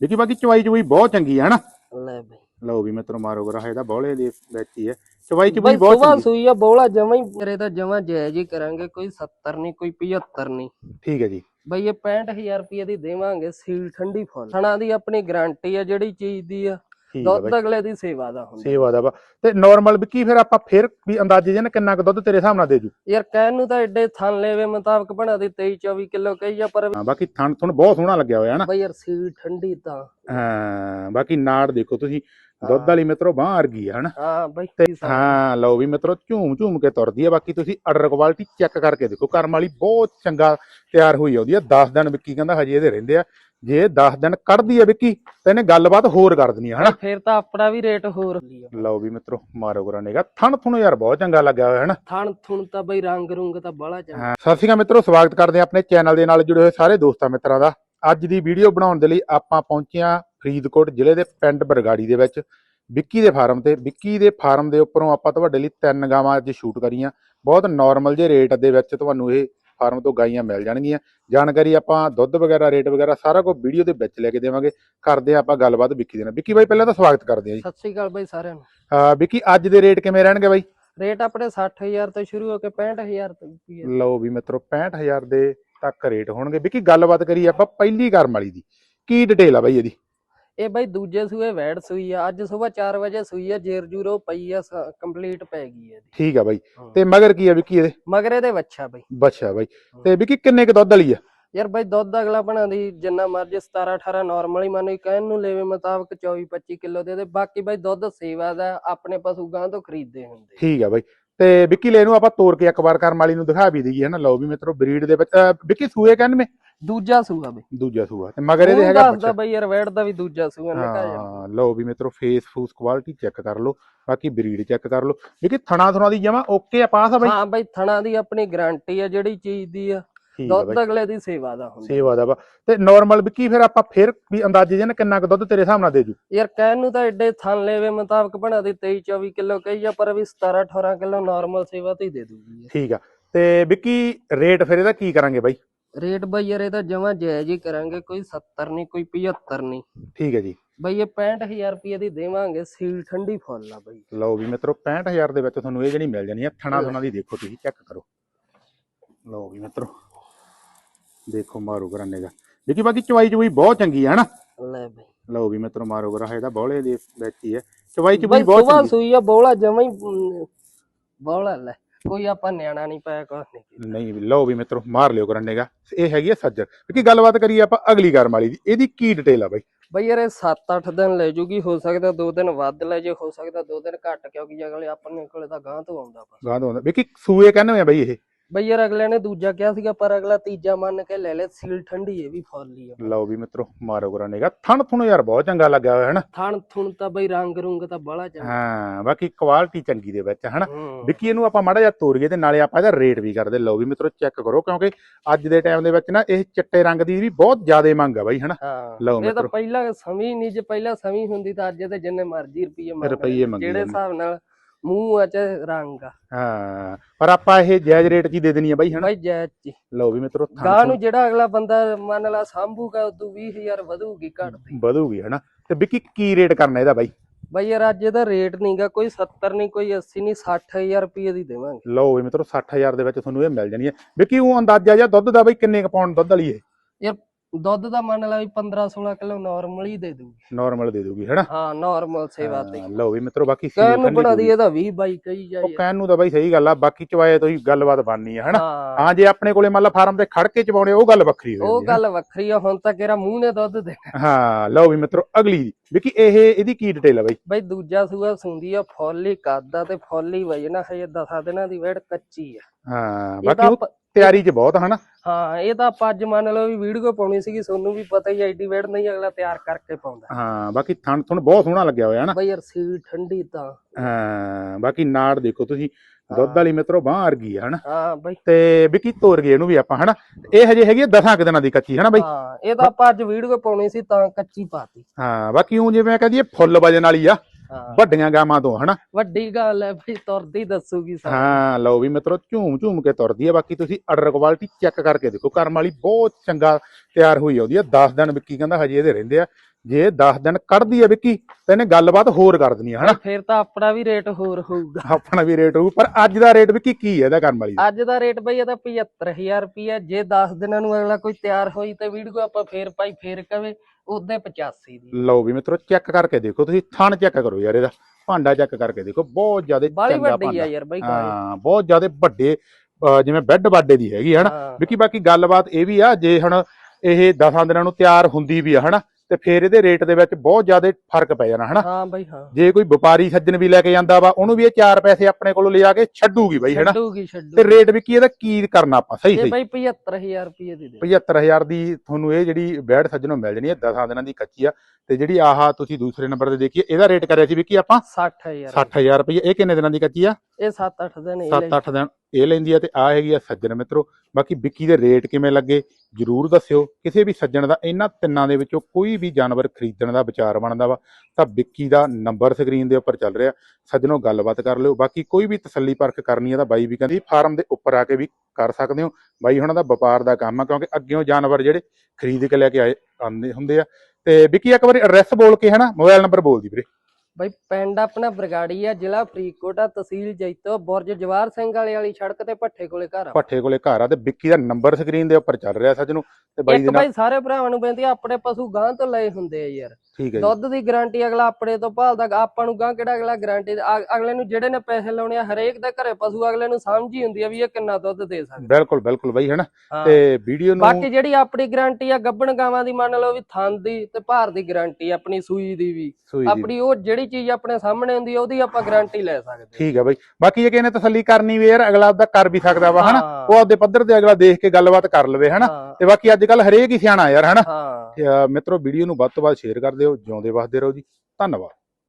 ਦੇਖੀ ਬਾਕੀ ਚਵਾਈ ਚਵਾਈ ਬਹੁਤ ਚੰਗੀ ਹੈ ਹਨਾ? ਲੈ ਬਈ। ਲਓ ਵੀ ਮਿੱਤਰੋ ਮਾਰੋ ਗਰਾ ਇਹਦਾ ਬੌਲੇ ਦੇ ਵਿੱਚ ਹੀ ਚਵਾਈ ਚਵਾਈ ਬਈ ਬਹੁਤ ਚੰਗੀ। ਸੂਈ ਆ ਬੋਲਾ ਜਮਾ ਹੀ ਤੇਰੇ ਤਾਂ ਜਮਾ ਜਾਇਜ਼ ਹੀ ਕਰਾਂਗੇ ਕੋਈ 70 ਨਹੀਂ ਕੋਈ 75 ਨਹੀਂ। ਠੀਕ ਹੈ ਜੀ। ਬਈ ਇਹ 65000 ਰੁਪਏ ਦੀ ਦੇਵਾਂਗੇ ਸੀਲ ਠੰਡੀ ਫੁੱਲ। ਥਣਾ ਦੀ ਆਪਣੀ ਗਾਰੰਟੀ ਆ ਜਿਹੜੀ ਚੀਜ਼ ਦੀ ਆ। ਠੀਕ ਹੈ ਦੁੱਧ ਅਗਲੇ ਦੀ ਸੇਵਾ ਦਾ ਹੁੰਦਾ। ਸੇਵਾ ਦਾ ਵਾ। ਤੇ ਨਾਰਮਲ ਵਿੱਕੀ ਫਿਰ ਆਪਾਂ ਫਿਰ ਵੀ ਅੰਦਾਜ਼ੇ ਜਨ ਕਿੰਨਾ ਕੁ ਦੁੱਧ ਤੇਰੇ ਹਿਸਾਬ ਨਾਲ ਦੇ ਜੂ? ਯਾਰ ਕਹਿਣ ਨੂੰ ਤਾਂ ਐਡੇ ਥਣ ਲੈਵੇ ਮੁਤਾਬਕ ਬਣਾ ਦੀ 23 24 ਕਿਲੋ ਕਹੀ ਆ ਪਰ ਹਾਂ ਬਾਕੀ ਥਣ ਥਣ ਬਹੁਤ ਸੋਹਣਾ ਲੱਗਿਆ ਹੋਇਆ ਹਨਾ? ਬਈ ਯਾਰ ਸੀਲ ਠੰਡੀ ਤਾਂ। ਹਾਂ ਬਾਕੀ ਨਾੜ ਦੇਖੋ ਤੁਸੀਂ ਦੁੱਧ ਵਾਲੀ ਮਿੱਤਰੋ ਬਾਹ ਅਰਗੀ ਆ ਹਨਾ? ਹਾਂ ਬਈ ਹਾਂ ਲਓ ਵੀ ਮਿੱਤਰੋ ਝੂਮ ਝੂਮ ਕੇ ਤੁਰਦੀ ਆ ਬਾਕੀ ਤੁਸੀਂ ਆਰਡਰ ਕੁਆਲਿਟੀ ਚੈੱਕ ਕਰਕੇ ਦੇਖੋ ਕਰਮ ਵਾਲੀ ਬਹੁਤ ਚੰਗਾ ਤਿਆਰ ਹੋਈ ਆਉਂਦੀ ਆ 10 ਦਿਨ ਵਿੱਕੀ ਕਹਿੰਦਾ ਹਜੇ ਇਹਦੇ ਰਹਿੰਦੇ ਆ ਜੇ 10 ਦਿਨ ਕੱਢਦੀ ਆ ਵਿੱਕੀ ਤਾਂ ਇਹਨੇ ਗੱਲਬਾਤ ਹੋਰ ਕਰ ਦੇਣੀ ਆ ਹਨਾ? ਫਿਰ ਤਾਂ ਆਪਣਾ ਵੀ ਰੇਟ ਹੋਰ ਆ ਲਓ ਵੀ ਮਿੱਤਰੋ ਮਾਰੋ ਕਰਾ ਨੇਗਾ ਥਣ ਥੁਣ ਯਾਰ ਬਹੁਤ ਚੰਗਾ ਲੱਗਿਆ ਹੋਇਆ ਹਨਾ? ਥਣ ਥੁਣ ਤਾਂ ਬਈ ਰੰਗ ਰੁੰਗ ਤਾਂ ਬੜਾ ਚੰਗਾ। ਹਾਂ ਸਤਿ ਸ਼੍ਰੀ ਅਕਾਲ ਮਿੱਤਰੋ ਸਵਾਗਤ ਕਰਦੇ ਹਾਂ ਆਪਣੇ ਚੈਨਲ ਦੇ ਨਾਲ ਜੁੜੇ ਹੋਏ ਸਾਰੇ ਦੋਸਤਾਂ ਮਿੱਤਰਾਂ ਦਾ। ਅੱਜ ਦੀ ਵੀਡੀਓ ਬਣਾਉਣ ਦੇ ਲਈ ਆਪਾਂ ਪਹੁੰਚੇ ਹਾਂ ਫਰੀਦਕੋਟ ਜ਼ਿਲ੍ਹੇ ਦੇ ਪਿੰਡ ਬਰਗਾੜੀ ਦੇ ਵਿੱਚ ਵਿੱਕੀ ਦੇ ਫਾਰਮ ਤੇ। ਵਿੱਕੀ ਦੇ ਫਾਰਮ ਦੇ ਉੱਪਰੋਂ ਆਪਾਂ ਤੁਹਾਡੇ ਲਈ ਤਿੰਨ ਗਾਵਾਂ ਅੱਜ ਸ਼ੂਟ ਕਰੀਆਂ। ਬਹੁਤ ਨਾਰਮਲ ਜਿਹੇ ਰੇਟ ਦੇ ਵਿੱਚ ਤੁਹਾਨੂੰ ਇਹ ਫਾਰਮ ਤੋਂ ਗਾਈਆਂ ਮਿਲ ਜਾਣਗੀਆਂ। ਜਾਣਕਾਰੀ ਆਪਾਂ ਦੁੱਧ ਵਗੈਰਾ ਰੇਟ ਵਗੈਰਾ ਸਾਰਾ ਕੁਝ ਵੀਡੀਓ ਦੇ ਵਿੱਚ ਲੈ ਕੇ ਦੇਵਾਂਗੇ। ਕਰਦੇ ਆਪਾਂ ਗੱਲਬਾਤ ਵਿੱਕੀ ਦੇ ਨਾਲ। ਵਿੱਕੀ ਬਾਈ ਪਹਿਲਾਂ ਤਾਂ ਸਵਾਗਤ ਕਰਦੇ ਹਾਂ ਜੀ। ਸਤਿ ਸ੍ਰੀ ਅਕਾਲ ਬਈ ਸਾਰਿਆਂ ਨੂੰ। ਵਿੱਕੀ ਅੱਜ ਦੇ ਰੇਟ ਕਿਵੇਂ ਰਹਿਣਗੇ ਬਾਈ? ਰੇਟ ਆਪਣੇ 60000 ਤੋਂ ਸ਼ੁਰੂ ਹੋ ਕੇ 65000 ਤੱਕ ਲਓ ਵੀ ਮਿੱਤਰੋ 65000 ਦੇ ਤੱਕ ਰੇਟ ਹੋਣਗੇ। ਵਿੱਕੀ ਗੱਲਬਾਤ ਕਰੀਏ ਆਪਾਂ ਪਹਿਲੀ ਕਰਮ ਵਾਲੀ ਦੀ। ਕੀ ਡਿਟੇਲ ਆ ਬਾਈ ਇਹਦੀ? ਇਹ ਬਈ ਦੂਜੇ ਸੂਏ ਵੈੜ ਸੂਈ ਆ ਅੱਜ ਸਵੇਰ 4 ਵਜੇ ਸੂਈ ਆ ਜੇਰ ਜੂਰੋ ਪਈ ਆ ਕੰਪਲੀਟ ਪੈ ਗਈ ਇਹਦੀ। ਠੀਕ ਆ ਬਾਈ। ਹਾਂ। ਤੇ ਮਗਰ ਕੀ ਆ ਵਿੱਕੀ ਇਹਦੇ? ਮਗਰ ਇਹਦੇ ਵੱਛਾ ਬਈ। ਬੱਚਾ ਬਾਈ। ਤੇ ਵਿੱਕੀ ਕਿੰਨੇ ਕ ਦੁੱਧ ਵਾਲੀ ਆ? ਯਾਰ ਬਈ ਦੁੱਧ ਅਗਲਾ ਬਣਾ ਦੀ ਜਿੰਨਾ ਮਰਜ਼ੀ 17 18 ਨਾਰਮਲ ਹੀ ਮੰਨ ਕਹਿਣ ਨੂੰ ਲੈਵੇ ਮੁਤਾਬਕ 24 25 ਕਿਲੋ ਦੇ ਦੇ ਬਾਕੀ ਬਈ ਦੁੱਧ ਸੇਵਾ ਦਾ ਆਪਣੇ ਪਸ਼ੂ ਗਾਂ ਤੋਂ ਖਰੀਦਦੇ ਹੁੰਦੇ ਠੀਕ ਆ ਬਾਈ। ਤੇ ਵਿੱਕੀ ਲੈ ਨੂੰ ਆਪਾਂ ਤੋੜ ਕੇ ਇੱਕ ਵਾਰ ਕਰਮ ਵਾਲੀ ਨੂੰ ਦਿਖਾ ਵੀ ਦਈਏ ਹਨਾ? ਲਓ ਵੀ ਮਿੱਤਰੋ ਬਰੀਡ ਦੇ ਵਿੱਚ ਅਹ ਵਿੱਕੀ ਸੂਏ ਕਹਿੰਦੇ ਦੂਜਾ ਸੂਆ ਬਈ। ਦੂਜਾ ਸੂਆ। ਤੇ ਮਗਰ ਇਹਦੇ ਹੈਗਾ ਦੱਸਦਾ ਬੱਚਾ। ਬਈ ਯਾਰ ਵੈੜ ਦਾ ਵੀ ਦੂਜਾ ਸੂਆ ਨਿਕਾ ਜਾ ਹਾਂ ਲਓ ਵੀ ਮਿੱਤਰੋ ਫੇਸ ਫੂਸ ਕੁਆਲਿਟੀ ਚੈੱਕ ਕਰ ਲਓ ਬਾਕੀ ਬਰੀਡ ਚੈੱਕ ਕਰ ਲਓ। ਵਿੱਕੀ ਥਣਾ ਥਣਾ ਦੀ ਜਮਾ ਓਕੇ ਆ ਪਾਸ ਆ ਬਾਈ? ਹਾਂ ਬਈ ਥਣਾ ਦੀ ਆਪਣੀ ਗਾਰੰਟੀ ਆ ਜਿਹੜੀ ਚੀਜ਼ ਦੀ ਆ। ਦੁੱਧ ਅਗਲੇ ਦੀ ਸੇਵਾ ਦਾ ਹੁੰਦਾ। ਸੇਵਾ ਦਾ ਵਾ। ਤੇ ਨਾਰਮਲ ਵਿੱਕੀ ਫਿਰ ਆਪਾਂ ਫਿਰ ਵੀ ਅੰਦਾਜ਼ੇ ਜਨ ਕਿੰਨਾ ਕੁ ਦੁੱਧ ਤੇਰੇ ਹਿਸਾਬ ਨਾਲ ਦੇ ਜੂ? ਯਾਰ ਕਹਿਣ ਨੂੰ ਤਾਂ ਐਡੇ ਥਣ ਲੈਵੇ ਮੁਤਾਬਕ ਬਣਾ ਦੀ 23 24 ਕਿਲੋ ਕਹੀ ਆ ਪਰ ਵੀ 17 18 ਕਿਲੋ ਨਾਰਮਲ ਸੇਵਾ ਤੇ ਹੀ ਦੇ ਦੂਗੀ। ਠੀਕ ਆ। ਤੇ ਵਿੱਕੀ ਰੇਟ ਫਿਰ ਇਹਦਾ ਕੀ ਕਰਾਂਗੇ ਬਾਈ? ਰੇਟ ਬਈ ਯਾਰ ਇਹਦਾ ਜਮਾ ਜਾਇਜ਼ ਹੀ ਕਰਾਂਗੇ ਕੋਈ 70 ਨਹੀਂ ਕੋਈ 75 ਨਹੀਂ। ਠੀਕ ਹੈ ਜੀ। ਬਈ ਇਹ 65000 ਰੁਪਏ ਦੀ ਦੇਵਾਂਗੇ ਸੀਲ ਠੰਡੀ ਫੁੱਲ ਆ ਬਈ। ਲਓ ਵੀ ਮਿੱਤਰੋ 65000 ਦੇ ਵਿੱਚ ਤੁਹਾਨੂੰ ਇਹ ਜਿਹੜੀ ਮਿਲ ਜਾਣੀ ਆ ਥਣਾ ਥਣਾ ਦੀ ਦੇਖੋ ਤੁਸੀਂ ਚੈੱਕ ਕਰੋ। ਲਓ ਵੀ ਮਿੱਤਰੋ। ਦੇਖੋ ਮਾਰੂ ਕਰਾਂਗੇ ਦਾ। ਦੇਖੀ ਬਾਕੀ ਚਵਾਈ ਚਵਾਈ ਬਹੁਤ ਚੰਗੀ ਹੈ ਹਨਾ? ਲੈ ਬਈ। ਲਓ ਵੀ ਮਿੱਤਰੋ ਮਾਰੂ ਕਰਾ ਇਹਦਾ ਬੌਲੇ ਦੇ ਵਿੱਚ ਹੀ ਹੈ ਚਵਾਈ ਚਵਾਈ ਬਹੁਤ ਚੰਗੀ। ਸੂਈ ਆ ਬੋਲਾ ਜਮਾ ਹੀ ਬੋਲਾ ਲੈ। ਕੋਈ ਆਪਾਂ ਨਿਆਣਾ ਨਹੀਂ ਪਾਇਆ ਕੁਛ ਨਹੀਂ। ਨਹੀਂ ਲਓ ਵੀ ਮਿੱਤਰੋ ਮਾਰ ਲਿਓ ਕਰਾਂਗੇਗਾ ਇਹ ਹੈਗੀ ਆ ਸੱਜਰ। ਕਿਉਂਕਿ ਗੱਲਬਾਤ ਕਰੀਏ ਆਪਾਂ ਅਗਲੀ ਕਰਮ ਵਾਲੀ ਦੀ। ਇਹਦੀ ਕੀ ਡਿਟੇਲ ਆ ਬਾਈ? ਬਈ ਯਾਰ ਇਹ 7-8 ਦਿਨ ਲੈ ਜੂਗੀ ਹੋ ਸਕਦਾ 2 ਦਿਨ ਵੱਧ ਲੈ ਜੇ ਹੋ ਸਕਦਾ 2 ਦਿਨ ਘੱਟ ਕਿਉਂਕਿ ਅਗਲੇ ਆਪਣੇ ਕੋਲੇ ਤਾਂ ਗਾਂ ਤੋਂ ਆਉਂਦਾ ਬਸ ਗਾਂ ਤੋਂ ਆਉਂਦਾ। ਵੇਖੀ ਸੂਏ ਕਹਿੰਦੇ ਆ ਬਾਈ ਇਹ। ਬਈ ਯਾਰ ਅਗਲੇ ਨੇ ਦੂਜਾ ਕਿਹਾ ਸੀਗਾ ਪਰ ਅਗਲਾ ਤੀਜਾ ਮੰਨ ਕੇ ਲੈ ਲੈ ਸੀਲ ਠੰਡੀ ਇਹ ਵੀ ਫੁੱਲ ਆ। ਲਓ ਵੀ ਮਿੱਤਰੋ ਮਾਰੋ ਕਰਾਂਗੇਗਾ ਥਣ ਥੁਣ ਯਾਰ ਬਹੁਤ ਚੰਗਾ ਲੱਗਿਆ ਹੋਇਆ ਹਨਾ? ਥਣ ਥੁਣ ਤਾਂ ਬਈ ਰੰਗ ਰੁੰਗ ਤਾਂ ਬੜਾ ਚੰਗਾ। ਹਾਂ ਬਾਕੀ ਕੁਆਲਿਟੀ ਚੰਗੀ ਦੇ ਵਿੱਚ ਹਨਾ। ਵਿੱਕੀ ਇਹਨੂੰ ਆਪਾਂ ਮਾੜਾ ਜਿਹਾ ਤੋਰੀਏ ਤੇ ਨਾਲੇ ਆਪਾਂ ਇਹਦਾ ਰੇਟ ਵੀ ਕਰਦੇ। ਲਓ ਵੀ ਮਿੱਤਰੋ ਚੈੱਕ ਕਰੋ ਕਿਉਂਕਿ ਅੱਜ ਦੇ ਟਾਈਮ ਦੇ ਵਿੱਚ ਨਾ ਇਹ ਚਿੱਟੇ ਰੰਗ ਦੀ ਵੀ ਬਹੁਤ ਜ਼ਿਆਦਾ ਮੰਗ ਆ ਬਾਈ ਹਨਾ? ਲਓ ਇਹ ਤਾਂ ਮਿੱਤਰੋ। ਪਹਿਲਾਂ ਸਮੀ ਨਹੀਂ ਜੇ ਪਹਿਲਾਂ ਸਮੀ ਹੁੰਦੀ ਤਾਂ ਅੱਜ ਤੇ ਜਿੰਨੇ ਮਰਜ਼ੀ ਰੁਪਏ ਰੁਪਈਏ ਮੰਗੀ ਜਿਹੜੇ। ਹਿਸਾਬ ਨਾਲ ਮੂੰਹ ਆ ਚ ਰੰਗ ਆ। ਹਾਂ ਪਰ ਆਪਾਂ ਇਹ ਜਾਇਜ਼ ਰੇਟ 'ਚ ਹੀ ਦੇ ਦੇਣੀ ਆ ਬਾਈ ਹਨਾ? ਬਈ ਜੈਜ ਜੀ ਲਓ ਵੀ ਮਿੱਤਰੋ ਥਣ ਗਾਂ ਥੁਣ ਨੂੰ ਜਿਹੜਾ ਅਗਲਾ ਬੰਦਾ ਮੰਨ ਲਾ ਸਾਂਭੂਗਾ ਉਦੋਂ 20000 ਵਧੂਗੀ ਘਟਦੀ ਵਧੂਗੀ ਹਨਾ? ਤੇ ਵਿੱਕੀ ਕੀ ਰੇਟ ਕਰਨਾ ਇਹਦਾ ਬਾਈ? ਬਈ ਯਾਰ ਅੱਜ ਇਹਦਾ ਰੇਟ ਨਹੀਂਗਾ ਕੋਈ 70 ਨਹੀਂ ਕੋਈ 80 ਨਹੀਂ 60000 ਰੁਪਏ ਦੀ ਦੇਵਾਂਗੇ। ਲਓ ਵੀ ਮਿੱਤਰੋ 60000 ਦੇ ਵਿੱਚ ਤੁਹਾਨੂੰ ਇਹ ਮਿਲ ਜਾਣੀ ਹੈ। ਵਿੱਕੀ ਉਹ ਅੰਦਾਜ਼ਾ ਜਿਹਾ ਦੁੱਧ ਦਾ ਬਾਈ ਕਿੰਨੇ ਕ ਪਾਉਣ ਦੁੱਧ ਵਾਲੀ ਇਹ? ਯਾਰ ਦੁੱਧ ਦਾ ਮੰਨ ਲਾ ਵੀ 15 16 ਕਿਲੋ ਨਾਰਮਲ ਹੀ ਦੇ ਦੂਗੀ ਨਾਰਮਲ ਦੇ ਦੂਗੀ ਹਨਾ? ਹਾਂ ਨਾਰਮਲ ਸੇਵਾ ਤੇ। ਲਓ ਵੀ ਮਿੱਤਰੋ ਬਾਕੀ ਕਹਿਣ ਨੂੰ ਠੰਡੀ ਬਣਾ ਦੀ। ਇਹਦਾ 20 ਬਾਈ ਕਹੀ ਜਾ ਉਹ। ਕਹਿਣ ਨੂੰ ਤਾਂ ਬਾਈ ਸਹੀ ਗੱਲ ਆ ਬਾਕੀ ਚਵਾਏ ਤੋਂ ਹੀ ਗੱਲਬਾਤ ਬਣਨੀ ਆ ਹਨਾ? ਹਾਂ। ਜੇ ਆਪਣੇ ਕੋਲੇ ਮੰਨ ਲਾ ਫਾਰਮ ਤੇ ਖੜ ਕੇ ਚਵਾਉਣੇ ਉਹ ਗੱਲ ਵੱਖਰੀ ਹੋ ਉਹ ਗੱਲ ਵੱਖਰੀ ਆ ਹੁਣ ਤਾਂ ਕਿਹੜਾ ਮੂੰਹ ਨੇ ਦੁੱਧ ਦੇਣਾ। ਹਾਂ ਲਓ ਵੀ ਮਿੱਤਰੋ ਅਗਲੀ ਵਿੱਕੀ ਇਹ ਇਹਦੀ ਕੀ ਡਿਟੇਲ ਆ ਬਾਈ? ਬਈ ਦੂਜਾ ਸੂਆ ਸੁੰਦੀ ਆ ਫੁੱਲ ਕੱਦਾ ਤੇ ਫੁੱਲ ਹੀ ਵਜਣਾ ਹਜੇ 10 ਦਿਨਾਂ ਦੀ ਵੇੜ ਕੱਚੀ ਆ। ਹਾਂ ਬਾਕੀ ਤਿਆਰੀ 'ਚ ਬਹੁਤ ਹਨਾ? ਹਾਂ ਇਹ ਤਾਂ ਆਪਾਂ ਅੱਜ ਮੰਨ ਲਓ ਵੀ ਵੀਡੀਓ ਪਾਉਣੀ ਸੀਗੀ ਤੁਹਾਨੂੰ ਵੀ ਪਤਾ ਹੀ ਐਡੀ ਵੇੜ ਨਹੀਂ ਅਗਲਾ ਤਿਆਰ ਕਰਕੇ ਪਾਉਂਦਾ। ਹਾਂ ਬਾਕੀ ਥਣ ਥਣ ਬਹੁਤ ਸੋਹਣਾ ਲੱਗਿਆ ਹੋਇਆ ਹਨਾ? ਬਈ ਯਾਰ ਸੀ ਠੰਡੀ ਤਾਂ। ਹਾਂ ਬਾਕੀ ਨਾੜ ਦੇਖੋ ਤੁਸੀਂ ਦੁੱਧ ਵਾਲੀ ਮਿੱਤਰੋ ਬਾਹ ਅਰਗੀ ਆ ਹਨਾ? ਹਾਂ ਬਈ। ਤੇ ਵਿੱਕੀ ਤੋਰ ਗਏ ਇਹਨੂੰ ਵੀ ਆਪਾਂ ਹਨਾ? ਇਹ ਹਜੇ ਹੈਗੀ ਆ ਦਸਾਂ ਕੁ ਦਿਨਾਂ ਦੀ ਕੱਚੀ ਹਨਾ ਬਾਈ? ਹਾਂ ਇਹ ਤਾਂ ਆਪਾਂ ਅੱਜ ਵੀਡੀਓ ਪਾਉਣੀ ਸੀ ਤਾਂ ਕੱਚੀ ਪਾਤੀ। ਹਾਂ ਬਾਕੀ ਉਹ ਜਿਵੇਂ ਕਹਦੀਏ ਫੁੱਲ ਵਜਨ ਵਾਲੀ ਆ। ਹਾਂ ਵੱਡੀਆਂ ਗਾਵਾਂ ਤੋਂ ਹਨਾ? ਵੱਡੀ ਗੱਲ ਹੈ ਬਈ ਤੁਰਦੀ ਦੱਸੂਗੀ ਸਾਨੂੰ ਹਾਂ ਲਓ ਵੀ ਮਿੱਤਰੋ ਝੂਮ ਝੂਮ ਕੇ ਤੁਰਦੀ ਆ ਬਾਕੀ ਤੁਸੀਂ ਆਰਡਰ ਕੁਆਲਿਟੀ ਚੈੱਕ ਕਰਕੇ ਦੇਖੋ। ਕਰਮ ਵਾਲੀ ਬਹੁਤ ਚੰਗਾ ਤਿਆਰ ਹੋਈ ਆਉਂਦੀ ਆ 10 ਦਿਨ ਵਿੱਕੀ ਕਹਿੰਦਾ ਹਜੇ ਇਹਦੇ ਰਹਿੰਦੇ ਆ। ਜੇ 10 ਦਿਨ ਕੱਢਦੀ ਹੈ ਵਿੱਕੀ ਤਾਂ ਇਹਨੇ ਗੱਲਬਾਤ ਹੋਰ ਕਰ ਦੇਣੀ ਹੈ ਹਨਾ? ਫਿਰ ਤਾਂ ਆਪਣਾ ਵੀ ਰੇਟ ਹੋਰ ਹੋਊਗਾ। ਆਪਣਾ ਵੀ ਰੇਟ ਹੋਊ ਪਰ ਅੱਜ ਦਾ ਰੇਟ ਵਿੱਕੀ ਕੀ ਹੈ ਇਹਦਾ ਕਰਨ ਵਾਲੀ? ਅੱਜ ਦਾ ਰੇਟ ਬਈ ਇਹਦਾ 75000 ਰੁਪਿਆ ਜੇ 10 ਦਿਨਾਂ ਨੂੰ ਅਗਲਾ ਕੋਈ ਤਿਆਰ ਹੋਈ ਤੇ ਵੀਡੀਓ ਆਪਾਂ ਫੇਰ ਪਾਈ ਫੇਰ ਕਵੇ ਉਹਦੇ 85 ਦੀ। ਲਓ ਵੀ ਮਿੱਤਰੋ ਚੈੱਕ ਕਰਕੇ ਦੇਖੋ ਤੁਸੀਂ ਥਣ ਚੈੱਕ ਕਰੋ ਯਾਰ ਇਹਦਾ ਭਾਂਡਾ ਚੈੱਕ ਕਰਕੇ ਦੇਖੋ ਬਹੁਤ ਜ਼ਿਆਦਾ ਚੰਗਾ ਆ ਭਾਂਡਾ। ਯਾਰ ਬਈ ਹਾਂ ਬਹੁਤ ਜ਼ਿਆਦਾ ਵੱਡੇ ਜਿਵੇਂ ਬੈੱਡ ਬਾਡੇ ਦੀ ਹੈਗੀ ਹਨਾ? ਵਿੱਕੀ ਬਾਕੀ ਗੱਲਬਾਤ ਇਹ ਵੀ ਆ ਜੇ ਹੁਣ ਇਹ 10 ਦਿਨਾਂ ਨੂੰ ਤਿਆਰ ਹੁੰਦੀ ਵੀ ਆ ਹਨਾ? ਤੇ ਫਿਰ ਇਹਦੇ ਰੇਟ ਦੇ ਵਿੱਚ ਬਹੁਤ ਜ਼ਿਆਦਾ ਫ਼ਰਕ ਪੈ ਜਾਣਾ ਹਨਾ? ਹਾਂ ਬਈ ਹਾਂ। ਜੇ ਕੋਈ ਵਪਾਰੀ ਸੱਜਣ ਵੀ ਲੈ ਕੇ ਜਾਂਦਾ ਵਾ ਉਹਨੂੰ ਵੀ ਇਹ 4 ਪੈਸੇ ਆਪਣੇ ਕੋਲੋਂ ਲਿਆ ਕੇ ਛੱਡੂਗੀ ਬਾਈ ਹਨਾ? ਛੱਡੂਗੀ ਤੇ ਛੱਡੂ ਰੇਟ ਵੀ ਕੀ ਇਹਦਾ ਕੀ ਕਰਨਾ ਆਪਾਂ ਸਹੀ ਇਹ ਸਹੀ? ਬਈ 75000 ਰੁਪਏ ਦੀ ਦੇ। 75000 ਦੀ ਤੁਹਾਨੂੰ ਇਹ ਜਿਹੜੀ ਬੈਡ ਸੱਜਣੋਂ ਮਿਲ ਜਣੀ ਹੈ 10 ਦਿਨਾਂ ਦੀ ਕੱਚੀ ਆ। ਤੇ ਜਿਹੜੀ ਆਹ ਤੁਸੀਂ ਦੂਸਰੇ ਨੰਬਰ ਤੇ ਦੇਖੀਏ ਇਹਦਾ ਰੇਟ ਕਰਿਆ ਸੀ ਵੀ ਕੀ ਆਪਾਂ? 60000 60000 ਰੁਪਏ ਇਹ ਕਿੰਨੇ ਦਿਨਾਂ ਦੀ ਕੱਚੀ ਆ? ਇਹ 7-8 ਦਿਨ ਇਹ ਲਈ 7-8 ਦਿਨ ਇਹ ਲੈਂਦੀ ਆ ਤੇ ਆ ਹੈਗੀ ਆ ਸੱਜਣ ਮਿੱਤਰੋ। ਬਾਕੀ ਵਿੱਕੀ ਦੇ ਰੇਟ ਕਿਵੇਂ ਲੱਗੇ ਜਰੂਰ ਦੱਸਿਓ। ਕਿਸੇ ਵੀ ਸੱਜਣ ਦਾ ਇਹਨਾਂ ਤਿੰਨਾਂ ਦੇ ਵਿੱਚੋਂ ਕੋਈ ਵੀ ਜਾਨਵਰ ਖਰੀਦਣ ਦਾ ਵਿਚਾਰ ਬਣਦਾ ਵਾ ਤਾਂ ਵਿੱਕੀ ਦਾ ਨੰਬਰ ਸਕਰੀਨ ਦੇ ਉੱਪਰ ਚੱਲ ਰਿਹਾ। ਸੱਜਣੋ ਗੱਲਬਾਤ ਕਰ ਲਿਓ। ਬਾਕੀ ਕੋਈ ਵੀ ਤਸੱਲੀ ਪਰਖ ਕਰਨੀ ਆ ਤਾਂ ਬਾਈ ਵੀ ਕਹਿੰਦੀ ਫਾਰਮ ਦੇ ਉੱਪਰ ਆ ਕੇ ਵੀ ਕਰ ਸਕਦੇ ਹੋ। ਬਾਈ ਉਹਨਾਂ ਦਾ ਵਪਾਰ ਦਾ ਕੰਮ ਆ ਕਿਉਂਕਿ ਅੱਗਿਓਂ ਜਾਨਵਰ ਜਿਹੜੇ ਖਰੀਦ ਕੇ ਲੈ ਕੇ ਆਏ ਆਉਂਦੇ ਹੁੰਦੇ ਆ। ਤੇ ਵਿੱਕੀ ਇੱਕ ਵਾਰੀ ਐਡਰੈਸ ਬੋਲ ਕੇ ਹਨਾ ਮੋਬਾਈਲ ਨੰਬਰ ਬੋਲ ਦੀ ਵੀਰੇ। ਬਈ ਪਿੰਡ ਆਪਣਾ ਬਰਗਾੜੀ ਆ ਜ਼ਿਲ੍ਹਾ ਫਰੀਦਕੋਟ ਆ ਤਹਿਸੀਲ ਜੈਤੋ ਬੁਰਜ ਜਵਾਰ ਸਿੰਘ ਵਾਲੇ ਵਾਲੀ ਸੜਕ ਤੇ ਭੱਠੇ ਕੋਲੇ ਘਰ ਆ। ਭੱਠੇ ਕੋਲੇ ਘਰ ਆ ਤੇ ਵਿੱਕੀ ਦਾ ਨੰਬਰ ਸਕਰੀਨ ਦੇ ਉੱਪਰ ਚੱਲ ਰਿਹਾ ਸੱਜਣੋ ਤੇ ਬਾਈ ਦੇ ਇੱਕ ਨਾਲ ਬਈ ਸਾਰੇ ਭਰਾਵਾਂ ਨੂੰ ਬੇਨਤੀ ਆ ਆਪਣੇ ਪਸ਼ੂ ਗਾਂ ਤੋਂ ਲਏ ਹੁੰਦੇ ਆ ਯਾਰ। ਠੀਕ ਹੈ ਜੀ। ਦੁੱਧ ਦੀ ਗਾਰੰਟੀ ਅਗਲਾ ਆਪਣੇ ਤੋਂ ਭਾਲਦਾ ਗਾ, ਆਪਾਂ ਨੂੰ ਗਾਂ ਕਿਹੜਾ ਅਗਲਾ ਗਾਰੰਟੀ ਅਗਲੇ ਨੂੰ ਜਿਹੜੇ ਨੇ ਪੈਸੇ ਲਾਉਣੇ ਆ ਹਰੇਕ ਦੇ ਘਰੇ ਪਸ਼ੂ ਅਗਲੇ ਨੂੰ ਸਮਝ ਹੀ ਹੁੰਦੀ ਆ ਵੀ ਇਹ ਕਿੰਨਾ ਦੁੱਧ ਦੇ ਸਕਦਾ। ਬਿਲਕੁਲ ਬਿਲਕੁਲ ਬਾਈ ਹਨਾ। ਤੇ ਵੀਡੀਓ ਨੂੰ ਬਾਕੀ ਜਿਹੜੀ ਆਪਣੀ ਗਾਰੰਟੀ ਆ ਗੱਬਣ ਗਾਵਾਂ ਦੀ ਮੰਨ ਲਓ ਵੀ ਥਣ ਦੀ ਤੇ ਭਾਰ ਦੀ ਗਾਰੰਟੀ ਆਪਣੀ ਸੂਈ ਦੀ ਵੀ। ਆਪਣੀ ਉਹ ਜਿਹੜੀ ਚੀਜ਼ ਆਪਣੇ ਸਾਹਮਣੇ ਹੁੰਦੀ ਆ ਉਹਦੀ ਆਪਾਂ ਗਾਰੰਟੀ ਲੈ ਸਕਦੇ ਠੀਕ ਹੈ ਬਾਈ। ਬਾਕੀ ਇਹ ਕਿਹਨੇ ਤਸੱਲੀ ਕਰਨੀ ਵੀ ਯਾਰ ਅਗਲਾ ਆਪਦਾ ਕਰ ਵੀ ਸਕਦਾ ਵਾ ਹਨਾ। ਉਹ ਆਪਦੇ ਪੱਧਰ ਤੇ ਅਗਲਾ ਦੇਖ ਕੇ ਗੱਲਬਾਤ ਕਰ ਲਵੇ ਹਨਾ? ਤੇ ਬਾਕੀ ਅੱਜ ਕੱਲ ਹਰੇਕ ਹੀ ਸਿਆਣਾ ਯਾਰ ਹਨਾ? ਮਿੱਤਰੋ ਵੀਡੀਓ ਨੂੰ ਵੱਧ ਤੋਂ ਵੱਧ ਸ਼ੇਅਰ ਕਰ ਦਿਓ। ਜਿਉਂਦੇ ਵਸਦੇ ਰਹੋ ਜੀ। ਧੰਨਵਾਦ।